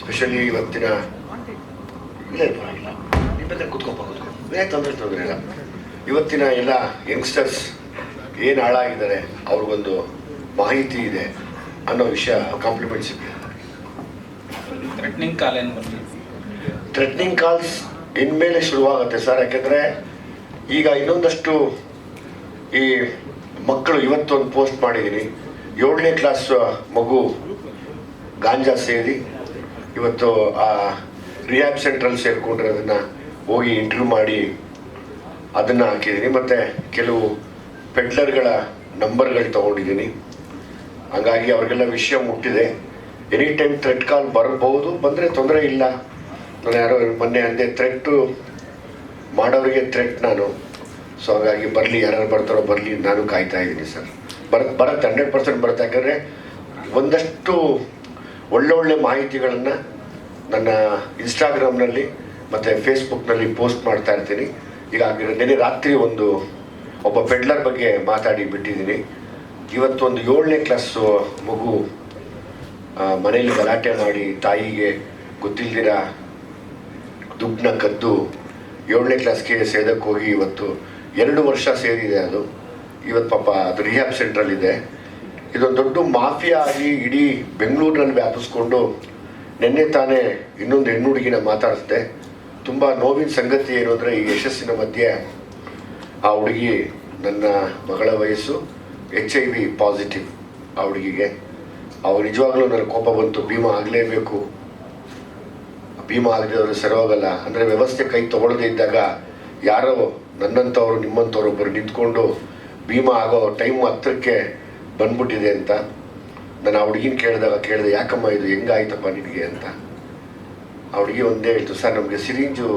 Specially ಇವತ್ತಿನ ಇಲ್ಲ ಪರವಾಗಿಲ್ಲ ಕುತ್ಕೊಪ್ಪ ತೊಂದರೆ ತೊಂದರೆ ಇಲ್ಲ. ಇವತ್ತಿನ ಎಲ್ಲ ಯಂಗ್ಸ್ಟರ್ಸ್ ಏನು ಹಾಳಾಗಿದ್ದಾರೆ ಅವ್ರಿಗೊಂದು ಮಾಹಿತಿ ಇದೆ ಅನ್ನೋ ವಿಷಯ ಕಾಂಪ್ಲಿಮೆಂಟ್ ಸಿಕ್ಕಿದೆ ಥ್ರೆಟ್ನಿಂಗ್ ಕಾಲ್ ಏನು ಥ್ರೆಟ್ನಿಂಗ್ ಕಾಲ್ಸ್ ಇನ್ಮೇಲೆ ಶುರುವಾಗುತ್ತೆ ಸರ್. ಯಾಕೆಂದರೆ ಈಗ ಇನ್ನೊಂದಷ್ಟು ಈ ಮಕ್ಕಳು ಇವತ್ತೊಂದು ಪೋಸ್ಟ್ ಮಾಡಿದ್ದೀನಿ. ಏಳನೇ ಕ್ಲಾಸ್ ಮಗು ಗಾಂಜಾ ಸೇರಿ ಇವತ್ತು ಆ ರಿಹ್ಯಾಬ್ ಸೆಂಟ್ರಲ್ಲಿ ಸೇರಿಕೊಂಡ್ರೆ ಅದನ್ನು ಹೋಗಿ ಇಂಟರ್ವ್ಯೂ ಮಾಡಿ ಅದನ್ನು ಹಾಕಿದ್ದೀನಿ. ಮತ್ತು ಕೆಲವು ಪೆಡ್ಲರ್ಗಳ ನಂಬರ್ಗಳು ತೊಗೊಂಡಿದ್ದೀನಿ. ಹಾಗಾಗಿ ಅವ್ರಿಗೆಲ್ಲ ವಿಷಯ ಮುಟ್ಟಿದೆ. ಎನಿ ಟೈಮ್ ಥ್ರೆಟ್ ಕಾಲ್ ಬರಬಹುದು ಬಂದರೆ ತೊಂದರೆ ಇಲ್ಲ. ನಾನು ಯಾರೋ ಮೊನ್ನೆ ಅಂದೆ ಥ್ರೆಟ್ಟು ಮಾಡೋರಿಗೆ ಥ್ರೆಟ್ ನಾನು. ಸೊ ಹಾಗಾಗಿ ಬರಲಿ ಯಾರು ಬರ್ತಾರೋ ಬರಲಿ, ನಾನು ಕಾಯ್ತಾ ಇದ್ದೀನಿ ಸರ್. ಬರ, ಬರುತ್ತೆ ಹಂಡ್ರೆಡ್ ಪರ್ಸೆಂಟ್ ಬರುತ್ತೆ. ಯಾಕಂದರೆ ಒಂದಷ್ಟು ಒಳ್ಳೊಳ್ಳೆ ಮಾಹಿತಿಗಳನ್ನು ನನ್ನ ಇನ್ಸ್ಟಾಗ್ರಾಮ್ನಲ್ಲಿ ಮತ್ತು ಫೇಸ್ಬುಕ್ನಲ್ಲಿ ಪೋಸ್ಟ್ ಮಾಡ್ತಾ ಇರ್ತೀನಿ. ಈಗ ನೆನೆ ರಾತ್ರಿ ಒಂದು ಒಬ್ಬ ಪೆಡ್ಲರ್ ಬಗ್ಗೆ ಮಾತಾಡಿ ಬಿಟ್ಟಿದ್ದೀನಿ. ಇವತ್ತು ಒಂದು ಏಳನೇ ಕ್ಲಾಸು ಮಗು ಮನೆಯಲ್ಲಿ ಗಲಾಟೆ ಮಾಡಿ ತಾಯಿಗೆ ಗೊತ್ತಿಲ್ದಿರ ದುಡ್ಡನ್ನ ಕದ್ದು ಏಳನೇ ಕ್ಲಾಸ್ಗೆ ಸೇದಕ್ಕೆ ಹೋಗಿ ಇವತ್ತು ಎರಡು ವರ್ಷ ಸೇರಿದೆ ಅದು. ಇವತ್ತು ಪಾಪ ಅದು ರಿಹ್ಯಾಬ್ ಸೆಂಟ್ರಲ್ಲಿದೆ ಇದೊಂದು ದೊಡ್ಡ ಮಾಫಿಯಾ ಆಗಿ ಇಡೀ ಬೆಂಗಳೂರಿನಲ್ಲಿ ವ್ಯಾಪಿಸ್ಕೊಂಡು ನಿನ್ನೆ ತಾನೇ ಇನ್ನೊಂದು ಹೆಣ್ಣು ಹುಡುಗಿನ ಮಾತಾಡಿಸ್ದೆ. ತುಂಬ ನೋವಿನ ಸಂಗತಿ ಏನು ಅಂದರೆ ಈ ಯಶಸ್ಸಿನ ಮಧ್ಯೆ ಆ ಹುಡುಗಿ ನನ್ನ ಮಗಳ ವಯಸ್ಸು ಎಚ್ ಐ ವಿ ಪಾಸಿಟಿವ್ ಆ ಹುಡುಗಿಗೆ. ಅವ್ರು ನಿಜವಾಗ್ಲೂ ನನ್ನ ಕೋಪ ಬಂತು. ಭೀಮಾ ಆಗಲೇಬೇಕು. ಭೀಮಾ ಆಗದೆ ಅವರು ಹೋಗಲ್ಲ ಅಂದರೆ ವ್ಯವಸ್ಥೆ ಕೈ ತೊಗೊಳ್ಳದೇ ಇದ್ದಾಗ ಯಾರೋ ನನ್ನಂಥವ್ರು ನಿಮ್ಮಂಥವ್ರು ಒಬ್ಬರು ನಿಂತ್ಕೊಂಡು ಭೀಮಾ ಆಗೋ ಟೈಮ್ ಹತ್ರಕ್ಕೆ ಬಂದ್ಬಿಟ್ಟಿದೆ ಅಂತ. ನಾನು ಆ ಹುಡುಗಿನ ಕೇಳಿದಾಗ ಕೇಳಿದೆ, ಯಾಕಮ್ಮ ಇದು ಹೆಂಗಾಯ್ತಪ್ಪ ನಿನಗೆ? ಅಂತ. ಆ ಹುಡುಗಿ ಒಂದೇ ಹೇಳ್ತು, ಸರ್, ನಮಗೆ ಸಿರಿಂಜು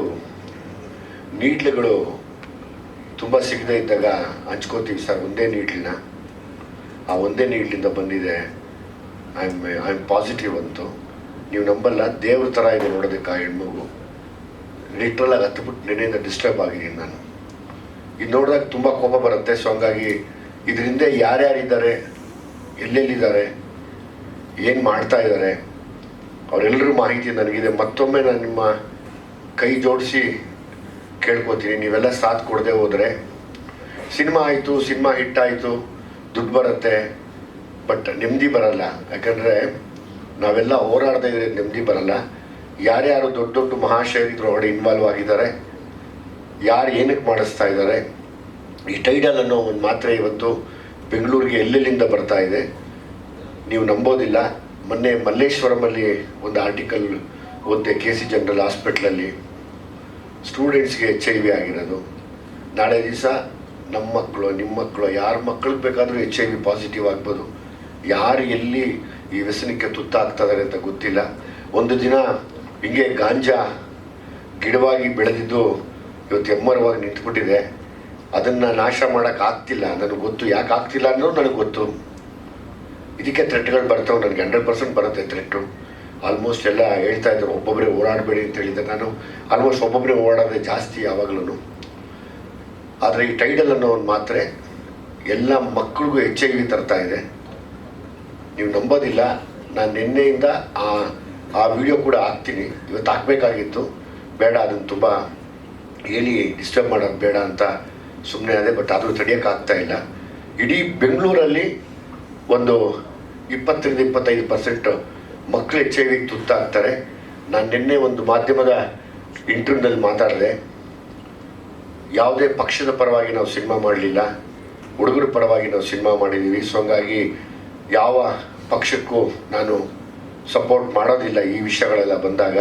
ನೀಡ್ಲುಗಳು ತುಂಬ ಸಿಗದೇ ಇದ್ದಾಗ ಹಂಚ್ಕೋತೀವಿ ಸರ್, ಒಂದೇ ನೀಡ್ಲಿನ ಆ ಒಂದೇ ನೀಡ್ಲಿಂದ ಬಂದಿದೆ. I am I am positive ಅಂತು. ನೀವು ನಂಬಲ್ಲ, ದೇವ್ರ ಥರ ಇದೆ ನೋಡೋದಕ್ಕೆ ಆ ಹೆಣ್ಮಗು. ಲಿಟ್ರಲ್ ಆಗಿ ಹತ್ಬಿಟ್ಟು ನೆನೆಯಿಂದ ಡಿಸ್ಟರ್ಬ್ ಆಗಿದ್ದೀನಿ ನಾನು. ಇದು ನೋಡಿದಾಗ ತುಂಬ ಕೋಪ ಬರುತ್ತೆ, ಸೊ ಹಂಗಾಗಿ ಇದರಿಂದ ಯಾರ್ಯಾರಿದ್ದಾರೆ ಎಲ್ಲೆಲ್ಲಿದ್ದಾರೆ? ಏನು ಮಾಡ್ತಾ ಇದ್ದಾರೆ? ಅವರೆಲ್ಲರೂ ಮಾಹಿತಿ ನನಗಿದೆ. ಮತ್ತೊಮ್ಮೆ ನಾನು ನಿಮ್ಮ ಕೈ ಜೋಡಿಸಿ ಕೇಳ್ಕೊತೀನಿ. ನೀವೆಲ್ಲ ಸಾಥ್ ಕೊಡದೆ ಹೋದರೆ ಸಿನಿಮಾ ಆಯಿತು, ಸಿನಿಮಾ ಹಿಟ್ ಆಯಿತು, ದುಡ್ಡು ಬರುತ್ತೆ, ಬಟ್ ನೆಮ್ಮದಿ ಬರಲ್ಲ. ಯಾಕಂದರೆ ನಾವೆಲ್ಲ ಹೋರಾಡ್ತಾ ಇದ್ರೆ ನೆಮ್ಮದಿ ಬರಲ್ಲ. ಯಾರ್ಯಾರು ದೊಡ್ಡ ದೊಡ್ಡ ಮಹಾಶಯರಿದ್ರೊಳಗಡೆ ಇನ್ವಾಲ್ವ್ ಆಗಿದ್ದಾರೆ. ಯಾರು ಏನಕ್ಕೆ ಮಾಡಿಸ್ತಾ ಇದ್ದಾರೆ? ಈ ಟೈಡಲ್ ಅನ್ನೋ ಒಂದು ಮಾತ್ರೆ ಇವತ್ತು ಬೆಂಗಳೂರಿಗೆ ಎಲ್ಲೆಲ್ಲಿಂದ ಬರ್ತಾ ಇದೆ, ನೀವು ನಂಬೋದಿಲ್ಲ. ಮೊನ್ನೆ ಮಲ್ಲೇಶ್ವರಮಲ್ಲಿ ಒಂದು ಆರ್ಟಿಕಲ್ ಓದಿದೆ ಕೆ ಸಿ ಜನರಲ್ ಹಾಸ್ಪಿಟ್ಲಲ್ಲಿ ಸ್ಟೂಡೆಂಟ್ಸ್ಗೆ ಎಚ್ ಐ ವಿ ಆಗಿರೋದು. ನಾಳೆ ದಿವಸ ನಮ್ಮ ಮಕ್ಕಳು ನಿಮ್ಮ ಮಕ್ಕಳು ಯಾರ ಮಕ್ಕಳಿಗೆ ಬೇಕಾದರೂ ಎಚ್ ಐ ವಿ ಪಾಸಿಟಿವ್ ಆಗ್ಬೋದು. ಯಾರು ಎಲ್ಲಿ ಈ ವ್ಯಸನಕ್ಕೆ ತುತ್ತಾಗ್ತದಾರೆ ಅಂತ ಗೊತ್ತಿಲ್ಲ. ಒಂದು ದಿನ ಹಿಂಗೆ ಗಾಂಜಾ ಗಿಡವಾಗಿ ಬೆಳೆದಿದ್ದು ಇವತ್ತು ಎಮ್ಮರವಾಗಿ ನಿಂತ್ಬಿಟ್ಟಿದೆ. ಅದನ್ನು ನಾಶ ಮಾಡೋಕ್ಕಾಗ್ತಿಲ್ಲ ನನಗೆ ಗೊತ್ತು. ಯಾಕೆ ಆಗ್ತಿಲ್ಲ ಅನ್ನೋದು ನನಗೆ ಗೊತ್ತು. ಇದಕ್ಕೆ ಥ್ರೆಟ್ಗಳು ಬರ್ತಾವೆ. ನನಗೆ ಹಂಡ್ರೆಡ್ ಪರ್ಸೆಂಟ್ ಬರುತ್ತೆ ಥ್ರೆಟ್ಟು ಆಲ್ಮೋಸ್ಟ್ ಎಲ್ಲ ಹೇಳ್ತಾ ಇದ್ರು. ಒಬ್ಬೊಬ್ಬರೇ ಓಡಾಡಬೇಡಿ ಅಂತ ಹೇಳಿದ್ದೆ. ನಾನು ಆಲ್ಮೋಸ್ಟ್ ಒಬ್ಬೊಬ್ಬರೇ ಓಡಾಡೋದೆ ಜಾಸ್ತಿ ಯಾವಾಗಲೂ ಆದರೆ ಈ ಟೈಡಲ್ ಅನ್ನೋ ಒಂದು ಮಾತ್ರೆ ಎಲ್ಲ ಮಕ್ಕಳಿಗೂ ಎಚ್ ಐ ತರ್ತಾ ಇದೆ. ನೀವು ನಂಬೋದಿಲ್ಲ. ನಾನು ನಿನ್ನೆಯಿಂದ ಆ ಆ ವಿಡಿಯೋ ಕೂಡ ಹಾಕ್ತೀನಿ. ಇವತ್ತು ಹಾಕಬೇಕಾಗಿತ್ತು. ಬೇಡ ಅದನ್ನು ತುಂಬ ಹೇಳಿ ಡಿಸ್ಟರ್ಬ್ ಮಾಡೋದು ಬೇಡ ಅಂತ ಸುಮ್ಮನೆ ಅದೇ ಬಟ್ ಆದರೂ ತಡೆಯೋಕ್ಕಾಗ್ತಾ ಇಲ್ಲ. ಇಡೀ ಬೆಂಗಳೂರಲ್ಲಿ ಒಂದು ಇಪ್ಪತ್ತರಿಂದ ಇಪ್ಪತ್ತೈದು ಪರ್ಸೆಂಟ್ ಮಕ್ಕಳು ಎಚ್ ಐ ವಿಗೆ ತುತ್ತಾಗ್ತಾರೆ ನಾನು ನಿನ್ನೆ ಒಂದು ಮಾಧ್ಯಮದ ಇಂಟರ್ವ್ಯೂನಲ್ಲಿ ಮಾತಾಡಿದೆ. ಯಾವುದೇ ಪಕ್ಷದ ಪರವಾಗಿ ನಾವು ಸಿನಿಮಾ ಮಾಡಲಿಲ್ಲ. ಹುಡುಗರ ಪರವಾಗಿ ನಾವು ಸಿನಿಮಾ ಮಾಡಿದ್ದೀವಿ ಸೊ ಹಂಗಾಗಿ ಯಾವ ಪಕ್ಷಕ್ಕೂ ನಾನು ಸಪೋರ್ಟ್ ಮಾಡೋದಿಲ್ಲ ಈ ವಿಷಯಗಳೆಲ್ಲ ಬಂದಾಗ.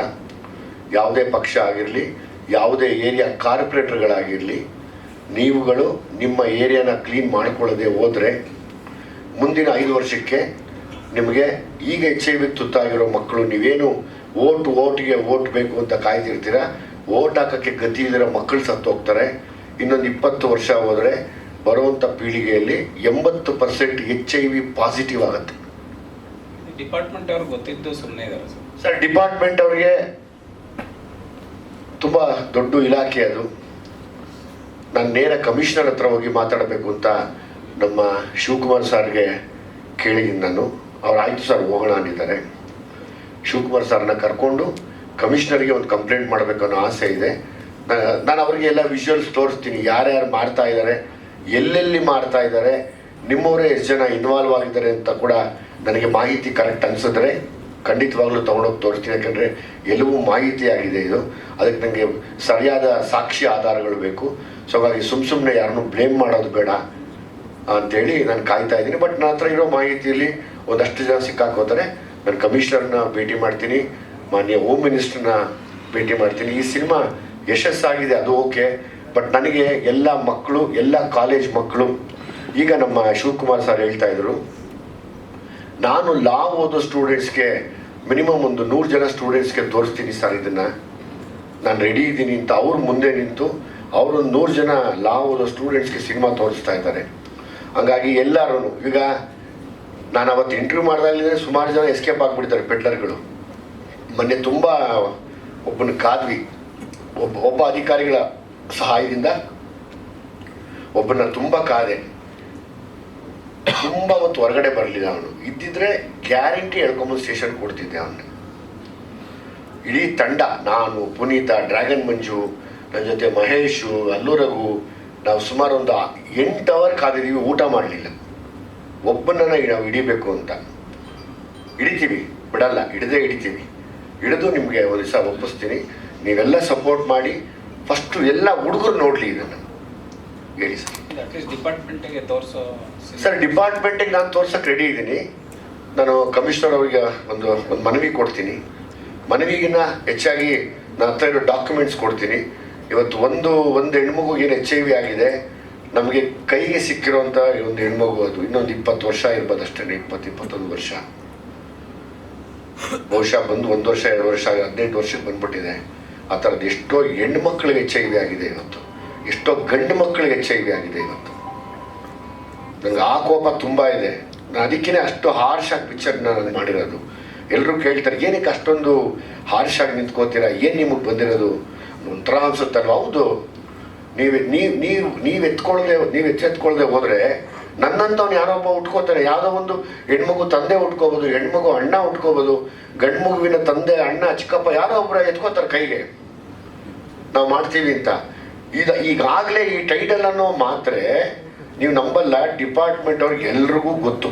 ಯಾವುದೇ ಪಕ್ಷ ಆಗಿರಲಿ, ಯಾವುದೇ ಏರಿಯಾ ಕಾರ್ಪೊರೇಟರ್ಗಳಾಗಿರಲಿ ನೀವುಗಳು ನಿಮ್ಮ ಏರಿಯಾನ ಕ್ಲೀನ್ ಮಾಡಿಕೊಳ್ಳದೆ ಹೋದರೆ ಮುಂದಿನ ಐದು ವರ್ಷಕ್ಕೆ ನಿಮಗೆ ಈಗ ಎಚ್ ಐ ವಿ ತುತ್ತಾಗಿರೋ ಮಕ್ಕಳು ನೀವೇನು ಓಟ್ ಓಟ್ಗೆ ಓಟ್ ಬೇಕು ಅಂತ ಕಾಯ್ದಿರ್ತೀರ ಓಟ್ ಹಾಕೋಕ್ಕೆ ಗತಿ ಇದ್ದಿರೋ ಮಕ್ಕಳು ಸತ್ತು ಹೋಗ್ತಾರೆ. ಇನ್ನೊಂದು ಇಪ್ಪತ್ತು ವರ್ಷ ಹೋದರೆ ಬರುವಂಥ ಪೀಳಿಗೆಯಲ್ಲಿ ಎಂಬತ್ತು percent H I V positive ಆಗುತ್ತೆ. ಡಿಪಾರ್ಟ್ಮೆಂಟ್ ಅವ್ರಿಗೆ ಗೊತ್ತಿದ್ದು ಸುಮ್ಮನೆ ಇದ್ದಾರೆ ಸರ್ ಡಿಪಾರ್ಟ್ಮೆಂಟ್ ಅವ್ರಿಗೆ ತುಂಬ ದೊಡ್ಡ ಇಲಾಖೆ ಅದು. ನಾನು ನೇರ ಕಮಿಷನರ್ ಹತ್ರ ಹೋಗಿ ಮಾತಾಡಬೇಕು ಅಂತ ನಮ್ಮ ಶಿವಕುಮಾರ್ ಸಾರ್ಗೆ ಕೇಳಿದ್ದೀನಿ ನಾನು. ಅವ್ರು ಆಯಿತು ಸರ್, ಹೋಗೋಣ ಅಂದಿದ್ದಾರೆ. ಶಿವಕುಮಾರ್ ಸರ್ನ ಕರ್ಕೊಂಡು ಕಮಿಷನರ್ಗೆ ಒಂದು ಕಂಪ್ಲೇಂಟ್ ಮಾಡಬೇಕು ಅನ್ನೋ ಆಸೆ ಇದೆ. ನಾನು ಅವರಿಗೆ ಎಲ್ಲ ವಿಜುವಲ್ಸ್ ತೋರಿಸ್ತೀನಿ. ಯಾರ್ಯಾರು ಮಾಡ್ತಾ ಇದ್ದಾರೆ, ಎಲ್ಲೆಲ್ಲಿ ಮಾಡ್ತಾ ಇದ್ದಾರೆ, ನಿಮ್ಮವರೇ ಎಷ್ಟು ಜನ ಇನ್ವಾಲ್ವ್ ಆಗಿದ್ದಾರೆ ಅಂತ ಕೂಡ ನನಗೆ ಮಾಹಿತಿ ಕರೆಕ್ಟ್ ಅನ್ಸಿದ್ರೆ ಖಂಡಿತವಾಗ್ಲೂ ತಗೊಂಡೋಗಿ ತೋರಿಸ್ತೀನಿ, ಯಾಕಂದರೆ ಎಲ್ಲವೂ ಮಾಹಿತಿ ಆಗಿದೆ ಇದು. ಅದಕ್ಕೆ ನನಗೆ ಸರಿಯಾದ ಸಾಕ್ಷಿ ಆಧಾರಗಳು ಬೇಕು. ಸೊ ಹಾಗಾಗಿ ಸುಮ್ಮ ಸುಮ್ಮನೆ ಯಾರನ್ನು ಬ್ಲೇಮ್ ಮಾಡೋದು ಬೇಡ ಅಂತೇಳಿ ನಾನು ಕಾಯ್ತಾ ಇದ್ದೀನಿ. ಬಟ್ ನನ್ನ ಹತ್ರ ಇರೋ ಮಾಹಿತಿಯಲ್ಲಿ ಒಂದಷ್ಟು ಜನ ಸಿಕ್ಕಾಕೋತಾರೆ. ನಾನು ಕಮಿಷನರ್ನ ಭೇಟಿ ಮಾಡ್ತೀನಿ. ಮಾನ್ಯ ಹೋಮ್ ಮಿನಿಸ್ಟರ್ನ ಭೇಟಿ ಮಾಡ್ತೀನಿ. ಈ ಸಿನಿಮಾ ಯಶಸ್ಸಾಗಿದೆ, ಅದು ಓಕೆ. ಬಟ್ ನನಗೆ ಎಲ್ಲ ಮಕ್ಕಳು, ಎಲ್ಲ ಕಾಲೇಜ್ ಮಕ್ಕಳು, ಈಗ ನಮ್ಮ ಶಿವಕುಮಾರ್ ಸರ್ ಹೇಳ್ತಾ ಇದ್ರು ನಾನು ಲಾ ಓದೋ ಸ್ಟೂಡೆಂಟ್ಸ್ಗೆ ಮಿನಿಮಮ್ ಒಂದು ನೂರು ಜನ ಸ್ಟೂಡೆಂಟ್ಸ್ಗೆ ತೋರಿಸ್ತೀನಿ ಸರ್ ಇದನ್ನು. ನಾನು ರೆಡಿ ಇದ್ದೀನಿ ಅಂತ ಅವ್ರ ಮುಂದೆ ನಿಂತು ಅವರು ನೂರು ಜನ ಲಾ ಓದೋ ಸ್ಟೂಡೆಂಟ್ಸ್ಗೆ ಸಿನಿಮಾ ತೋರಿಸ್ತಾ ಇದ್ದಾರೆ. ಹಂಗಾಗಿ ಎಲ್ಲರೂ ಈಗ ನಾನು ಅವತ್ತು ಇಂಟರ್ವ್ಯೂ ಮಾಡಿದಾಗಲೇ ಸುಮಾರು ಜನ ಎಸ್ಕೇಪ್ ಆಗಿಬಿಡ್ತಾರೆ ಪೆಡ್ಲರ್ಗಳು ಮೊನ್ನೆ ತುಂಬ ಒಬ್ಬನ ಕಾದ್ವಿ, ಒಬ್ಬ ಒಬ್ಬ ಅಧಿಕಾರಿಗಳ ಸಹಾಯದಿಂದ ಒಬ್ಬನ ತುಂಬ ಕಾದೆ. ತುಂಬ ಹೊತ್ತು ಹೊರಗಡೆ ಬರಲಿಲ್ಲ ಅವನು. ಇದ್ದಿದ್ರೆ ಗ್ಯಾರಂಟಿ ಎಳ್ಕೊಂಬಂದು ಸ್ಟೇಷನ್ ಕೊಡ್ತಿದ್ದೆ ಅವನ್ನ. ಇಡೀ ತಂಡ, ನಾನು, ಪುನೀತ, ಡ್ರ್ಯಾಗನ್ ಮಂಜು ನನ್ನ ಜೊತೆ ಮಹೇಶು ಅಲ್ಲು ನಾವು ಸುಮಾರು ಒಂದು ಎಂಟು ಅವರ್ ಕಾದಿದ್ದೀವಿ, ಊಟ ಮಾಡಲಿಲ್ಲ. ಒಬ್ಬನನ್ನ ನಾವು ಹಿಡಿಬೇಕು ಅಂತ. ಹಿಡಿತೀವಿ, ಬಿಡಲ್ಲ, ಹಿಡದೆ ಹಿಡಿತೀವಿ. ಹಿಡಿದು ನಿಮಗೆ ಒಂದು ದಿವಸ ಒಪ್ಪಿಸ್ತೀನಿ. ನೀವೆಲ್ಲ ಸಪೋರ್ಟ್ ಮಾಡಿ ಫಸ್ಟು ಎಲ್ಲ ಹುಡುಗರು ನೋಡಲಿ ಇದನ್ನು. ಹೇಳಿ ಸರ್. ಸರ್ ಡಿಪಾರ್ಟ್ಮೆಂಟಿಗೆ ನಾನು ತೋರ್ಸೋಕೆ ರೆಡಿ ಇದ್ದೀನಿ. ನಾನು ಕಮಿಷನರ್ ಅವರಿಗೆ ಒಂದು ಒಂದು ಮನವಿ ಕೊಡ್ತೀನಿ. ಮನವಿಗಿನ್ನ ಹೆಚ್ಚಾಗಿ ನಾನು ಹತ್ರ ಇರೋ ಡಾಕ್ಯುಮೆಂಟ್ಸ್ ಕೊಡ್ತೀನಿ. ಇವತ್ತು ಒಂದು ಒಂದು ಹೆಣ್ಮಗು ಏನು ಎಚ್ ಐ ವಿ ಆಗಿದೆ, ನಮಗೆ ಕೈಗೆ ಸಿಕ್ಕಿರೋಂಥ ಒಂದು ಹೆಣ್ಮಗು ಅದು. ಇನ್ನೊಂದು ಇಪ್ಪತ್ತು ವರ್ಷ ಇರ್ಬೋದು ಅಷ್ಟೇ ಇಪ್ಪತ್ತು, ಇಪ್ಪತ್ತೊಂದು ವರ್ಷ. ಬಹುಶಃ ಬಂದು ಒಂದು ವರ್ಷ, ಎರಡು ವರ್ಷ, ಹದಿನೆಂಟು ವರ್ಷಕ್ಕೆ ಬಂದ್ಬಿಟ್ಟಿದೆ. ಆ ಥರದ್ದು ಎಷ್ಟೋ ಹೆಣ್ಮಕ್ಳಿಗೆ ಎಚ್ ಐ ವಿ ಆಗಿದೆ ಇವತ್ತು. ಎಷ್ಟೋ ಗಂಡು ಮಕ್ಕಳಿಗೆ ಎಚ್ ಐ ವಿ ಆಗಿದೆ ಇವತ್ತು. ನಂಗೆ ಆ ಕೋಪ ತುಂಬ ಇದೆ. ನಾನು ಅದಕ್ಕೇ ಅಷ್ಟು ಹಾರ್ಶ್ ಆಗಿ ಪಿಕ್ಚರ್ನ ನಾನು ಮಾಡಿರೋದು. ಎಲ್ಲರೂ ಕೇಳ್ತಾರೆ, ಏನಕ್ಕೆ ಅಷ್ಟೊಂದು ಹಾರ್ಶ್ ಆಗಿ ನಿಂತ್ಕೋತೀರಾ? ಏನು ನಿಮಗೆ ಬಂದಿರೋದು? ಒಂಥರ ಅನ್ಸುತ್ತಲ್ವ? ಹೌದು. ನೀವು ನೀವು ನೀವು ನೀವು ಎತ್ಕೊಳ್ಳದೆ ನೀವು ಎಚ್ಚೆತ್ಕೊಳ್ಳದೆ ಹೋದರೆ ನನ್ನಂಥವ್ನು ಯಾರೋ ಒಬ್ಬ ಉಟ್ಕೋತಾರೆ. ಯಾವುದೋ ಒಂದು ಹೆಣ್ಮಗು ತಂದೆ ಉಟ್ಕೋಬೋದು, ಹೆಣ್ಮಗು ಅಣ್ಣ ಉಟ್ಕೋಬೋದು ಗಂಡು ಮಗುವಿನ ತಂದೆ, ಅಣ್ಣ, ಚಿಕ್ಕಪ್ಪ ಯಾರೋ ಒಬ್ಬರ ಎತ್ಕೋತಾರೆ ಕೈಗೆ. ನಾವು ಮಾಡ್ತೀವಿ ಅಂತ. ಈಗ ಈಗಾಗಲೇ ಈ ಟೈಟಲ್ ಅನ್ನೋ ಮಾತ್ರೆ ನೀವು ನಂಬಲ್ಲ ಡಿಪಾರ್ಟ್ಮೆಂಟ್ ಅವ್ರಿಗೆ ಎಲ್ರಿಗೂ ಗೊತ್ತು.